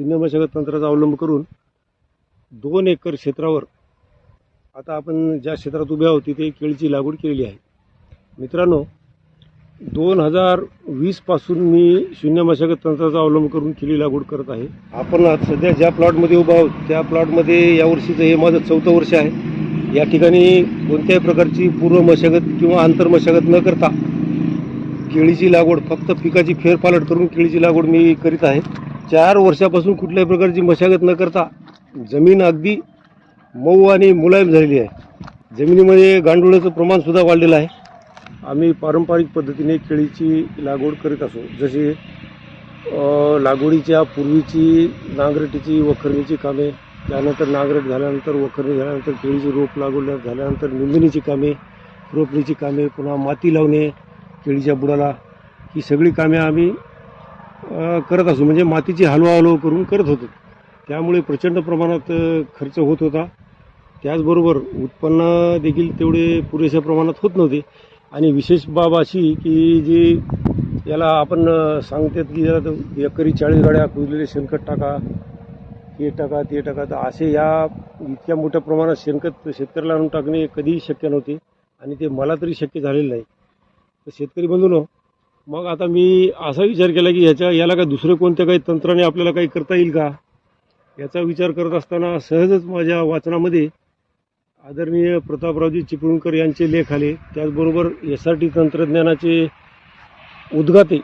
शून्य मशागत तंत्राचा अवलंब करून दोन एकर क्षेत्रावर आता आपण ज्या क्षेत्रात उभे आहोत तिथे केळीची लागवड केलेली आहे. मित्रांनो दोन हजार वीसपासून मी शून्य मशागत तंत्राचा अवलंब करून केळी लागवड करत आहे. आपण आज सध्या ज्या प्लॉटमध्ये उभा आहोत त्या प्लॉटमध्ये यावर्षीचं हे माझं चौथं वर्ष आहे. या ठिकाणी कोणत्याही प्रकारची पूर्व मशागत किंवा आंतर मशागत न करता केळीची लागवड फक्त पिकाची फेरपालट करून केळीची लागवड मी करीत आहे. चार वर्षापासून कुठल्याही प्रकारची मशागत न करता जमीन अगदी मऊ आणि मुलायम झालेली आहे. जमिनीमध्ये गांडुळाचं प्रमाणसुद्धा वाढलेलं आहे. आम्ही पारंपरिक पद्धतीने केळीची लागवड करीत असो जसे लागवडीच्या पूर्वीची नांगरटीची वखरणीची कामे त्यानंतर नांगरट झाल्यानंतर वखरणी झाल्यानंतर केळीची रोप लागवड झाल्यानंतर निंदणीची कामे रोपणीची कामे पुन्हा माती लावणे केळीच्या बुडाला ही सगळी कामे आम्ही करत असू म्हणजे मातीची हलवाहलव करून करत होतो. त्यामुळे प्रचंड प्रमाणात खर्च होत होता. त्याचबरोबर उत्पन्न देखील तेवढे पुरेशा प्रमाणात होत नव्हते. आणि विशेष बाब अशी की जी याला आपण सांगतात की जरा एकरी चाळीस गाड्या कुजलेले शेणखत टाका हे टाका ते टाका. तर असे या इतक्या मोठ्या प्रमाणात शेणखत शेतकऱ्याला आणून टाकणे कधीही शक्य नव्हते. आणि ते मला तरी शक्य झालेलं नाही. तर शेतकरी बंधूनो मग आता मी असा विचार केला की ह्याच्या याला काय दुसरं कोणत्या काही तंत्राने आपल्याला काही करता येईल का? याचा विचार करत असताना सहजच माझ्या वाचनामध्ये आदरणीय प्रतापरावजी चिपळूणकर यांचे लेख आले. त्याचबरोबर एस आर टी तंत्रज्ञानाचे उद्गाते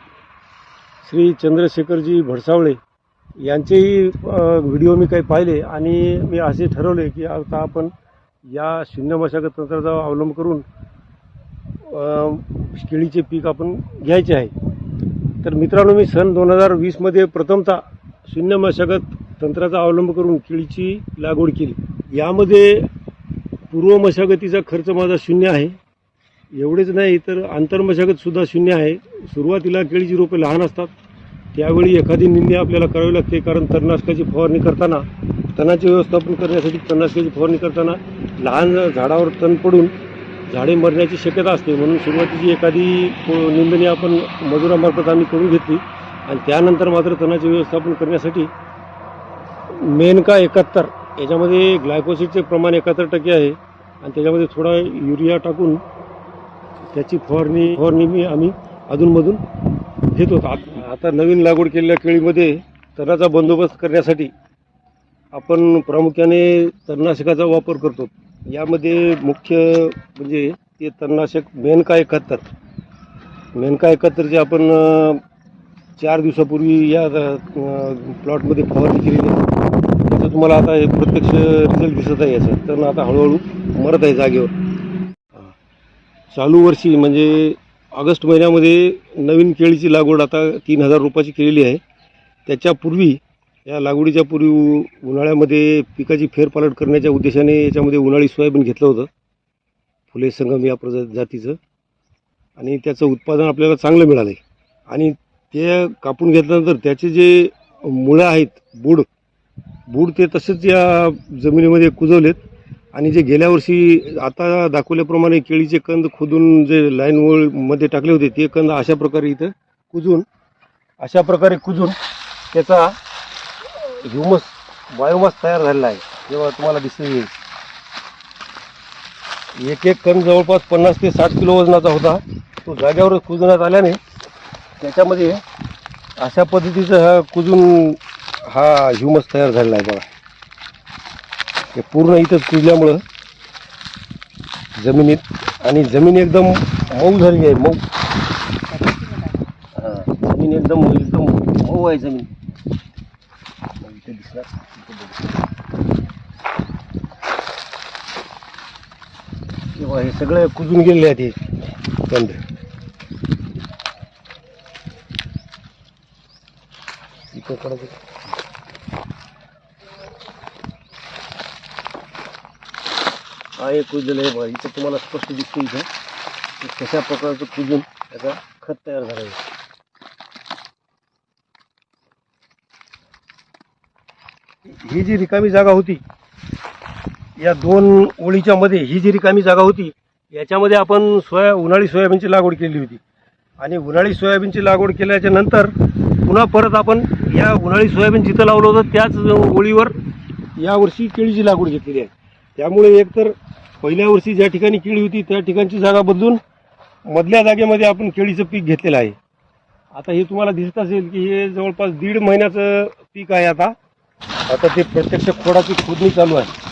श्री चंद्रशेखरजी भडसावळे यांचेही व्हिडिओ मी काही पाहिले आणि मी असे ठरवले की आता आपण या शून्य मशागत तंत्राचा अवलंब करून केळीचे पीक आपण घ्यायचे आहे. तर मित्रांनो मी सन दोन हजार वीसमध्ये प्रथमतः शून्य मशागत तंत्राचा अवलंब करून केळीची लागवड केली. यामध्ये पूर्व मशागतीचा खर्च माझा शून्य आहे. एवढेच नाही तर आंतरमशागतसुद्धा शून्य आहे. सुरुवातीला केळीची रोपे लहान असतात. त्यावेळी एखादी निंदी आपल्याला करावी लागते कारण तणनाशकाची फवारणी करताना तणाचे व्यवस्थापन करण्यासाठी तणनाशकाची फवारणी करताना लहान झाडावर तण पडून झाडे मरण्याची शक्यता असते. म्हणून सुरुवातीची एखादी निंदणी आपण मजुरामार्फत आम्ही करून घेतली. आणि त्यानंतर मात्र तणाचे व्यवस्थापन करण्यासाठी मेनका एकाहत्तर याच्यामध्ये ग्लायकोसिडचे प्रमाण एकाहत्तर टक्के आहे. आणि त्याच्यामध्ये थोडा युरिया टाकून त्याची फवारणी फवारणी मी आम्ही अधूनमधून घेत होतो. आता नवीन लागवड केलेल्या केळीमध्ये तणाचा बंदोबस्त करण्यासाठी आपण प्रामुख्याने तणनाशकाचा वापर करतो. यामध्ये मुख्य म्हणजे ते तणनाशक मेनका एकाहत्तर मेनका एकाहत्तरचे आपण चार दिवसापूर्वी या प्लॉटमध्ये फवारणी केलेली आहे. त्याचं तुम्हाला आता हे प्रत्यक्ष रिझल्ट दिसत आहे याचा. तर आता हळूहळू मरत आहे जागेवर. चालू वर्षी म्हणजे ऑगस्ट महिन्यामध्ये नवीन केळीची लागवड आता तीन हजार रुपयाची केलेली आहे. त्याच्यापूर्वी या लागवडीच्या पूर्वी उन्हाळ्यामध्ये पिकाची फेरपालट करण्याच्या उद्देशाने याच्यामध्ये उन्हाळी सोयाबीन घेतलं होतं. फुले संगम या प्रजा जातीचं. आणि त्याचं उत्पादन आपल्याला चांगलं मिळालं आहे आणि ते कापून घेतल्यानंतर त्याचे जे मुळं आहेत बूड बूड ते तसेच या जमिनीमध्ये कुजवलेत. आणि जे गेल्या वर्षी आता दाखवल्याप्रमाणे केळीचे कंद खोदून जे लाईन टाकले होते ते कंद अशा प्रकारे इथं कुजून अशा प्रकारे कुजून त्याचा ह्युमस बायोमास तयार झालेला आहे. जेव्हा तुम्हाला दिसून येईल. एक एक कण जवळपास पन्नास ते साठ किलो वजनाचा होता. तो जाग्यावर कुजण्यात आल्याने त्याच्यामध्ये अशा पद्धतीचं हा कुजून हा ह्युमस तयार झालेला आहे बघा. हे पूर्ण इथंच कुजल्यामुळं जमिनीत आणि जमीन एकदम मऊ झालेली आहे मऊ. जमीन एकदम एकदम मऊ आहे जमीन. दिसणार इथे बघू. तेव्हा हे सगळे कुजून आहेत हे कंद स्पष्ट की कशा प्रकारचं कुजून त्याचा खत तयार ही जी रिकामी जागा होती या दोन ओळीच्या मध्ये ही जी रिकामी जागा होती याच्यामध्ये आपण सोया उन्हाळी सोयाबीनची लागवड केली होती. आणि उन्हाळी सोयाबीनची लागवड केल्याच्यानंतर पुन्हा परत आपण या उन्हाळी सोयाबीन जिथं लावलं होतं त्याच ओळीवर यावर्षी केळीची लागवड घेतलेली आहे. त्यामुळे एकतर पहिल्या वर्षी ज्या ठिकाणी केळी होती त्या ठिकाणची जागा बदलून मधल्या जागेमध्ये आपण केळीचं पीक घेतलेलं आहे. आता हे तुम्हाला दिसत असेल की हे जवळपास दीड महिन्याचं पीक आहे आता. आता ते प्रत्यक्ष खोडाची खोदणी चालू आहे.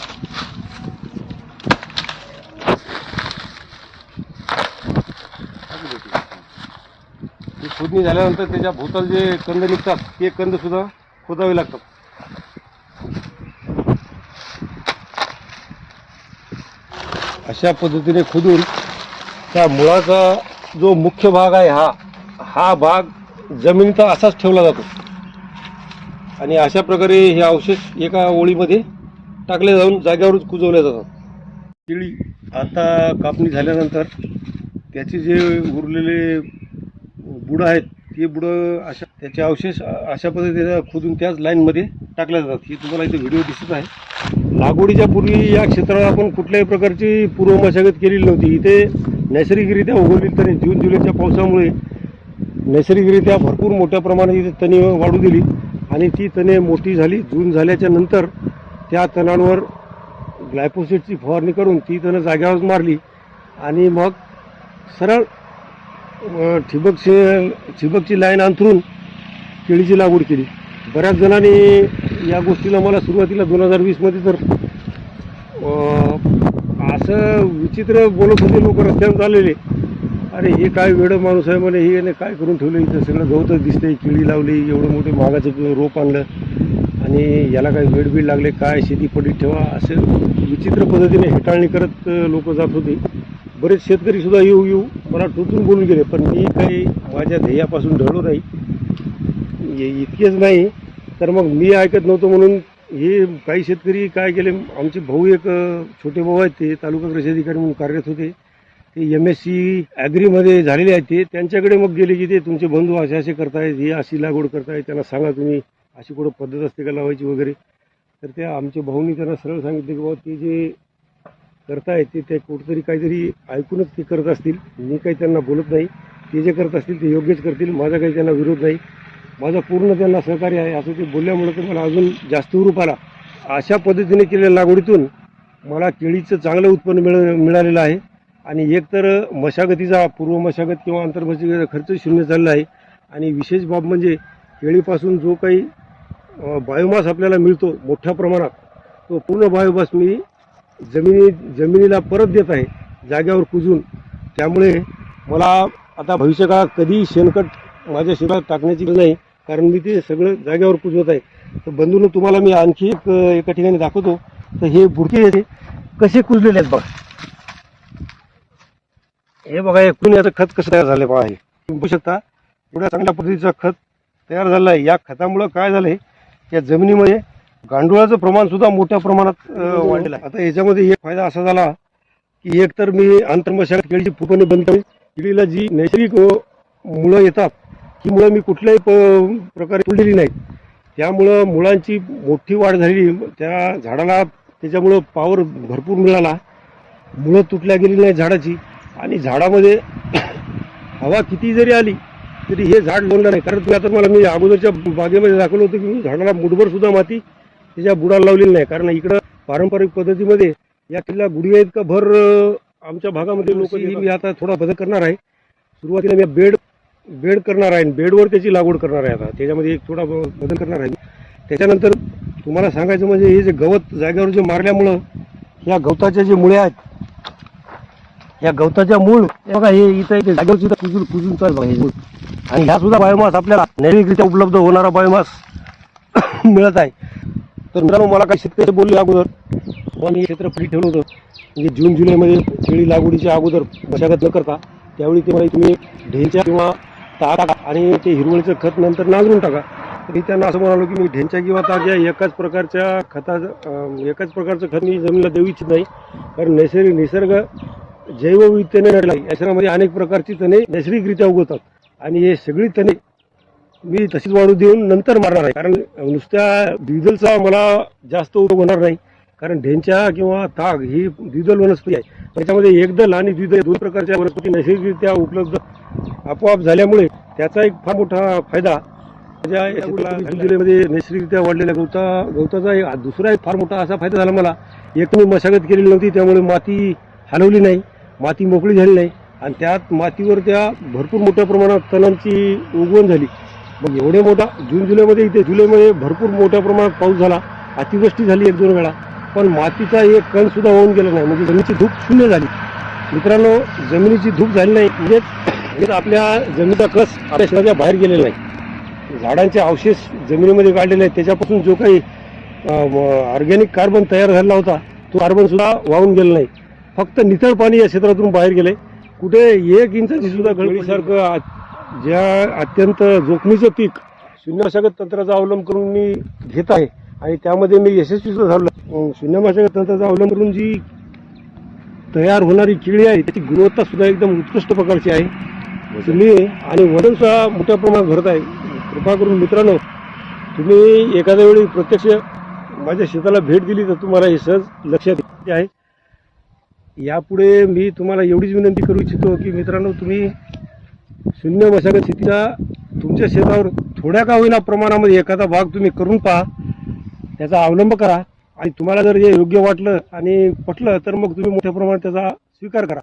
ती खोदणी झाल्यानंतर त्याच्या भोवताल जे कंद निघतात ते कंद सुद्धा खोदावे लागतात. अशा पद्धतीने खोदून त्या मुळाचा जो मुख्य भाग आहे हा हा भाग जमिनीचा असाच ठेवला जातो. आणि अशा प्रकारे हे अवशेष एका ओळीमध्ये टाकले जाऊन जाग्यावरच कुजवले जातात. केळी आता कापणी झाल्यानंतर त्याचे जे उरलेले बुडं आहेत ते बुडं अशा त्याचे अवशेष अशा पद्धतीने खोदून त्याच लाईनमध्ये टाकल्या जातात. हे तुम्हाला इथे व्हिडिओ दिसत आहे. लागवडीच्या पूर्वी या क्षेत्राला आपण कुठल्याही प्रकारची पूर्व मशागत केलेली नव्हती. इथे नैसर्गिकरित्या उगवली तरी जून जुलैच्या पावसामुळे नैसर्गिकरित्या भरपूर मोठ्या प्रमाणात इथे तणी वाढू दिली. आणि ती तणे मोठी झाली जून झाल्याच्यानंतर त्या तणांवर ग्लायपोसेटची फवारणी करून ती तणं जाग्यावर मारली. आणि मग सरळ ठिबकची ठिबक ठिबकची लाईन अंथरून केळीची लागवड केली. बऱ्याच जणांनी या गोष्टीला मला सुरुवातीला दोन हजार वीसमध्ये तर असं विचित्र बोलत होते लोक रस्त्यावर चाललेले अरे हे काय वेडं माणूस आहे म्हणे. हे याने काय करून ठेवलं? इथं सगळं गवतच दिसतंय केळी लावली एवढं मोठे महागाचं रोप आणलं. आणि याला काय वेड बीड लागले काय शेती पडीत ठेवा. असं विचित्र पद्धतीने हेटाळणी करत लोक जात होते. बरेच शेतकरीसुद्धा येऊ येऊ मला टोचून बोलून गेले. पण मी काही माझ्या ध्येयापासून ढळलो नाही. इतकेच नाही. तर मग मी ऐकत नव्हतो म्हणून हे काही शेतकरी काय केले? आमचे भाऊ एक छोटे भाऊ आहेत ते तालुका कृषी अधिकारी म्हणून कार्यरत होते. एम एस सी ॲग्रीमध्ये झालेले आहेत ते. त्यांच्याकडे मग गेले की ते तुमचे बंधू असे असे करतायत हे अशी लागवड करतायत त्यांना सांगा तुम्ही अशी कुठं पद्धत असते का लावायची वगैरे. तर त्या आमच्या भाऊनी त्यांना सरळ सांगितले की बाबा ते जे करतायत ते ते कुठंतरी काहीतरी ऐकूनच ते करत असतील. मी काही त्यांना बोलत नाही. ते जे करत असतील ते योग्यच करतील. माझा काही त्यांना विरोध नाही. माझा पूर्ण त्यांना सहकार्य आहे असं ते बोलल्यामुळं तर मला अजून जास्त रूप आला. अशा पद्धतीने केलेल्या लागवडीतून मला केळीचं चांगलं उत्पन्न मिळ मिळालेलं आहे. आणि एकतर मशागतीचा पूर्व मशागत किंवा आंतरमशागतीचा खर्च शून्य झालेला आहे. आणि विशेष बाब म्हणजे केळीपासून जो काही बायोमास आपल्याला मिळतो मोठ्या प्रमाणात तो पूर्ण बायोमास मी जमिनी जमिनीला परत देत आहे जाग्यावर कुजून. त्यामुळे मला आता भविष्यकाळात कधीही शेणखत माझ्या शेतात टाकण्याची गरज नाही कारण मी ते सगळं जाग्यावर कुजवत आहे. तर बंधून तुम्हाला मी आणखी एक एका ठिकाणी दाखवतो. तर हे बुडके कसे कुजलेले आहेत बघा. हे बघा हे कुण याचं खत कसं तयार झालं पहा हे. तुम्ही बघू शकता एवढ्या चांगल्या पद्धतीचं खत तयार झालं आहे या खतामुळं काय झालं आहे या जमिनीमध्ये गांडुळाचं प्रमाण सुद्धा मोठ्या प्रमाणात अं, वाढलेलं आहे. आता याच्यामध्ये एक फायदा असा झाला की एक तर मी आंतरमशागत केळीची पूर्णपणे बंद केली केळीला जी नैसर्गिक मुळं येतात ही मुळं मी कुठल्याही प- प्रकारे तोडलेली नाहीत. त्यामुळं मुळांची मोठी वाढ झाली त्या झाडाला त्याच्यामुळं पावर भरपूर मिळाला. मुळं तुटल्या गेली नाही झाडाची. आणि झाडामध्ये हवा किती जरी आली तरी हे झाड लोणलं नाही. कारण तुम्ही आता मला मी अगोदरच्या बागेमध्ये दाखवलं होतं की मी झाडाला मुठभर सुद्धा माती त्याच्या बुडाला लावलेली नाही. कारण इकडं पारंपरिक पद्धतीमध्ये या किल्ला गुडघ्या इतका भर आमच्या भागामध्ये लोक मी आता थोडा बदल करणार आहे. सुरुवातीला मी बेड बेड करणार आहे बेडवर त्याची लागवड करणार आहे आता. त्याच्यामध्ये एक थोडा बदल करणार आहे. त्याच्यानंतर तुम्हाला सांगायचं म्हणजे हे जे गवत जागेवर जे मारल्यामुळं या गवताच्या जे मुळे आहेत या गवताच्या मूळ बघा हे इथं इथे जागेवर सुद्धा कुजून कुजून चाल बघा हे मूळ. आणि ह्या सुद्धा बायोमास आपल्याला नैसर्गिकरित्या उपलब्ध होणारा बायोमास मिळत आहे. तर मित्रांनो मला काही शेतकरी बोलले अगोदर. पण हे क्षेत्र फ्री ठेवलं होतं. म्हणजे जून जुलैमध्ये केळी लागवडीच्या अगोदर मशागत न करता त्यावेळी ते मला तुम्ही ढेंच्या किंवा तार टाका आणि ते हिरवळीचं खत नंतर नांगरून टाका. तर मी त्यांना असं म्हणालो की मी ढेंच्या किंवा ताज्या या एकाच प्रकारच्या खताचं एकाच प्रकारचं खत मी जमिनीला देऊ इच्छित नाही. कारण नैसर्गिक निसर्ग जैवविविधतेने नडला आहे. या शहरामध्ये अनेक प्रकारची तणे नैसर्गिकरित्या उगवतात. आणि हे सगळी तणे मी तशीच वाढू देऊन नंतर मारणार आहे. कारण नुसत्या द्विदलचा मला जास्त उपयोग होणार नाही. कारण ढेंच्या किंवा ताग ही द्विदल वनस्पती आहे. त्याच्यामध्ये एकदल आणि द्विदल दोन प्रकारच्या वनस्पती नैसर्गिकरित्या उपलब्ध आपोआप झाल्यामुळे त्याचा एक फार मोठा फायदा जिल्ह्यामध्ये नैसर्गिकरित्या वाढलेल्या गवता गवताचा एक दुसरा एक फार मोठा असा फायदा झाला मला. एक मी मशागत केलेली नव्हती त्यामुळे माती हलवली नाही. माती मोकळी झाली नाही. आणि त्यात मातीवर त्या भरपूर मोठ्या प्रमाणात तणांची उगवण झाली. मग एवढे मोठा जून जुलैमध्ये इथे जुलैमध्ये भरपूर मोठ्या प्रमाणात पाऊस झाला. अतिवृष्टी झाली एक दोन वेळा. पण मातीचा एक कणसुद्धा होऊन गेला नाही. म्हणजे जमिनीची धूप शून्य झाली. मित्रांनो जमिनीची धूप झाली नाही. म्हणजेच आपल्या जमिनीचा कस आपल्या शहराच्या बाहेर गेलेला नाही. झाडांचे अवशेष जमिनीमध्ये काढलेले आहेत. त्याच्यापासून जो काही ऑर्गॅनिक कार्बन तयार झालेला होता तो कार्बनसुद्धा वाहून गेला नाही. फक्त नितळ पाणी या क्षेत्रातून बाहेर गेले. कुठे एक इंचाची सुद्धा गळीसारखं ज्या अत्यंत जोखमीचं पीक शून्यमशागत तंत्राचा अवलंब करून मी घेत आहे आणि त्यामध्ये मी यशस्वी सुद्धा झालो शून्यमशागत तंत्राचा अवलंब करून जी तयार होणारी केळी आहे त्याची गुणवत्ता सुद्धा एकदम उत्कृष्ट प्रकारची आहे. तुम्ही आणि वजन सुद्धा मोठ्या प्रमाणात भरत आहे. कृपा करून मित्रांनो तुम्ही एखाद्या वेळी प्रत्यक्ष माझ्या शेताला भेट दिली तर तुम्हाला हे सहज लक्षात आहे. यापुढे मी तुम्हाला एवढीच विनंती करू इच्छितो की मित्रांनो तुम्ही शून्य मशागत शेतीचा तुमच्या शेतावर थोड्या का होईना प्रमाणामध्ये एखादा भाग तुम्ही करून पहा. त्याचा अवलंब करा आणि तुम्हाला जर हे योग्य वाटलं आणि पटलं तर मग तुम्ही मोठ्या प्रमाणात त्याचा स्वीकार करा.